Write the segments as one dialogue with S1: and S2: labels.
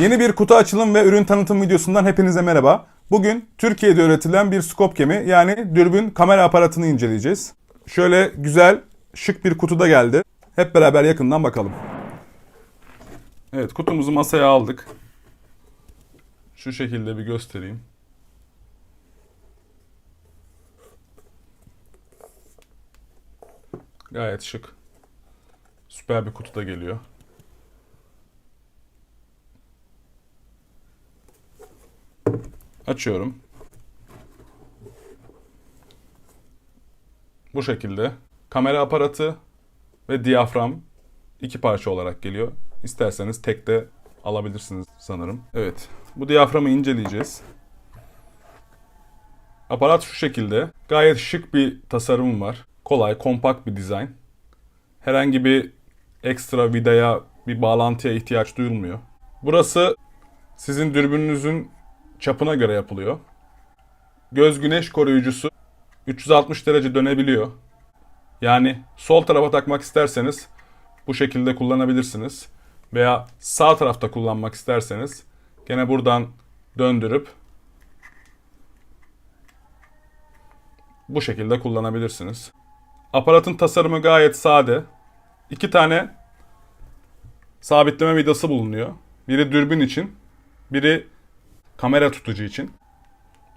S1: Yeni bir kutu açılım ve ürün tanıtım videosundan hepinize merhaba. Bugün Türkiye'de üretilen bir scope cami yani dürbün kamera aparatını inceleyeceğiz. Şöyle güzel, şık bir kutuda geldi. Hep beraber yakından bakalım. Evet kutumuzu masaya aldık. Şu şekilde bir göstereyim. Gayet şık. Süper bir kutuda geliyor. Açıyorum. Bu şekilde. Kamera aparatı ve diyafram iki parça olarak geliyor. İsterseniz tek de alabilirsiniz sanırım. Evet. Bu diyaframı inceleyeceğiz. Aparat şu şekilde. Gayet şık bir tasarım var. Kolay, kompakt bir dizayn. Herhangi bir ekstra vidaya, bir bağlantıya ihtiyaç duyulmuyor. Burası sizin dürbününüzün çapına göre yapılıyor. Göz güneş koruyucusu 360 derece dönebiliyor. Yani sol tarafa takmak isterseniz bu şekilde kullanabilirsiniz. Veya sağ tarafta kullanmak isterseniz gene buradan döndürüp bu şekilde kullanabilirsiniz. Aparatın tasarımı gayet sade. İki tane sabitleme vidası bulunuyor. Biri dürbün için, biri kamera tutucu için.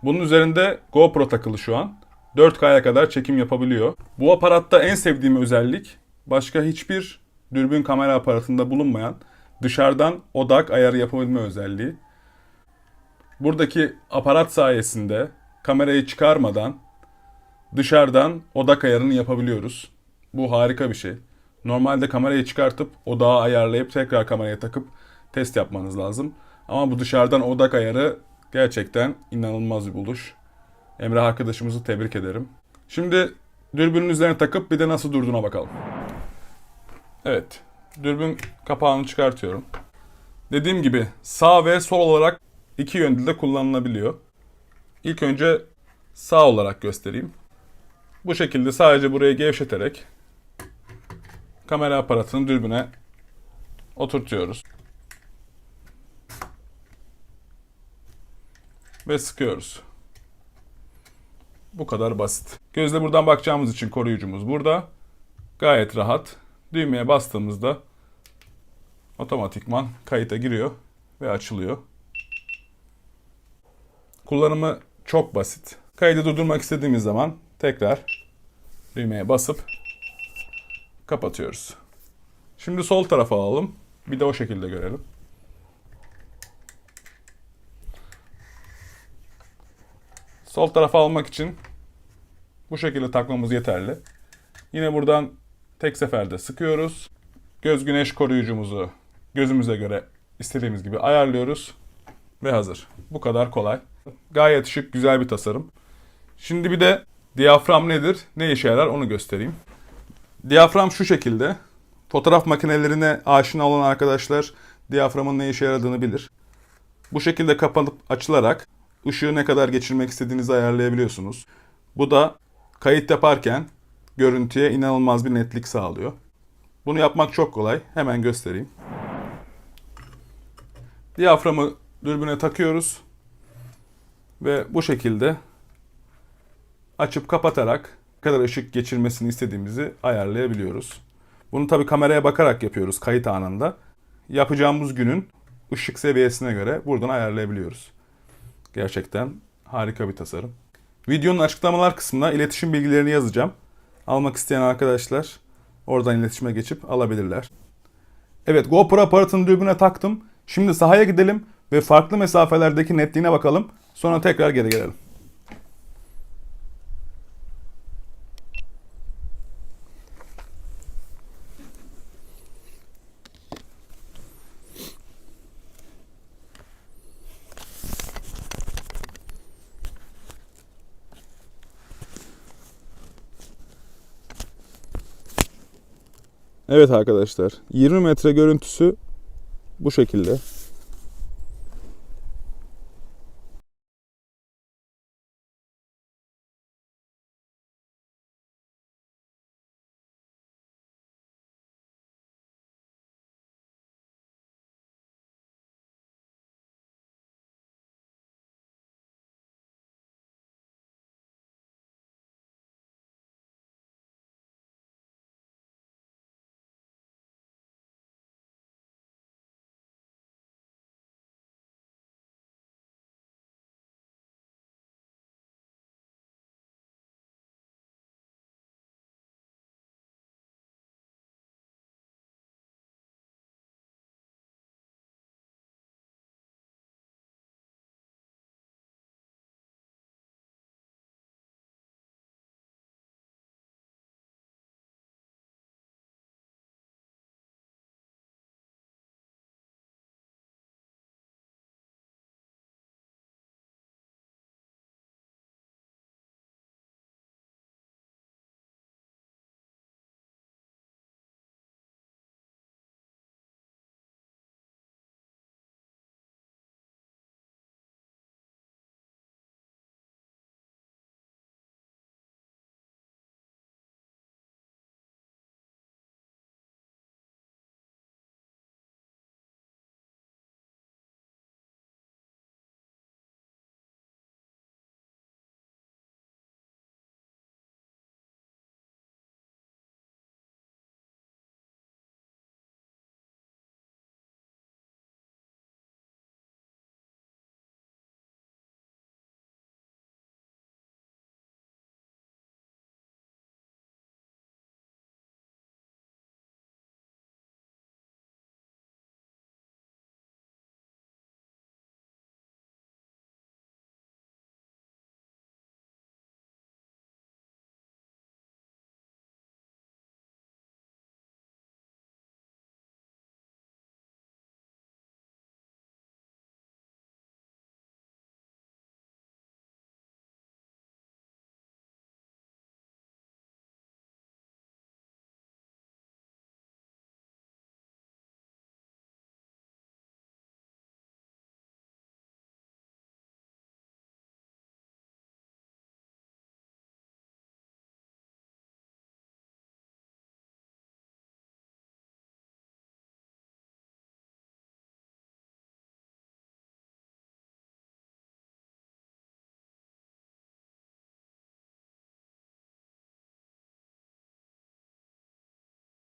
S1: Bunun üzerinde GoPro takılı şu an. 4K'ya kadar çekim yapabiliyor. Bu aparatta en sevdiğim özellik başka hiçbir dürbün kamera aparatında bulunmayan dışarıdan odak ayarı yapabilme özelliği. Buradaki aparat sayesinde kamerayı çıkarmadan dışarıdan odak ayarını yapabiliyoruz. Bu harika bir şey. Normalde kamerayı çıkartıp odağı ayarlayıp tekrar kameraya takıp test yapmanız lazım. Ama bu dışarıdan odak ayarı gerçekten inanılmaz bir buluş. Emre arkadaşımızı tebrik ederim. Şimdi dürbünün üzerine takıp bir de nasıl durduğuna bakalım. Evet. Dürbün kapağını çıkartıyorum. Dediğim gibi sağ ve sol olarak iki yönde de kullanılabiliyor. İlk önce sağ olarak göstereyim. Bu şekilde sadece burayı gevşeterek kamera aparatını dürbüne oturtuyoruz. Ve sıkıyoruz. Bu kadar basit. Gözle buradan bakacağımız için koruyucumuz burada. Gayet rahat. Düğmeye bastığımızda otomatikman kayıta giriyor ve açılıyor. Kullanımı çok basit. Kaydı durdurmak istediğimiz zaman tekrar düğmeye basıp kapatıyoruz. Şimdi sol tarafa alalım. Bir de o şekilde görelim. Sol tarafa almak için bu şekilde takmamız yeterli. Yine buradan tek seferde sıkıyoruz. Göz güneş koruyucumuzu gözümüze göre istediğimiz gibi ayarlıyoruz ve hazır. Bu kadar kolay. Gayet şık, güzel bir tasarım. Şimdi bir de diyafram nedir, ne işe yarar onu göstereyim. Diyafram şu şekilde. Fotoğraf makinelerine aşina olan arkadaşlar diyaframın ne işe yaradığını bilir. Bu şekilde kapanıp açılarak ışığı ne kadar geçirmek istediğinizi ayarlayabiliyorsunuz. Bu da kayıt yaparken görüntüye inanılmaz bir netlik sağlıyor. Bunu yapmak çok kolay. Hemen göstereyim. Diyaframı dürbüne takıyoruz. Ve bu şekilde açıp kapatarak kadar ışık geçirmesini istediğimizi ayarlayabiliyoruz. Bunu tabii kameraya bakarak yapıyoruz kayıt anında. Yapacağımız günün ışık seviyesine göre buradan ayarlayabiliyoruz. Gerçekten harika bir tasarım. Videonun açıklamalar kısmına iletişim bilgilerini yazacağım. Almak isteyen arkadaşlar oradan iletişime geçip alabilirler. Evet GoPro aparatını dürbüne taktım. Şimdi sahaya gidelim ve farklı mesafelerdeki netliğine bakalım. Sonra tekrar geri gelelim. Evet arkadaşlar 20 metre görüntüsü bu şekilde.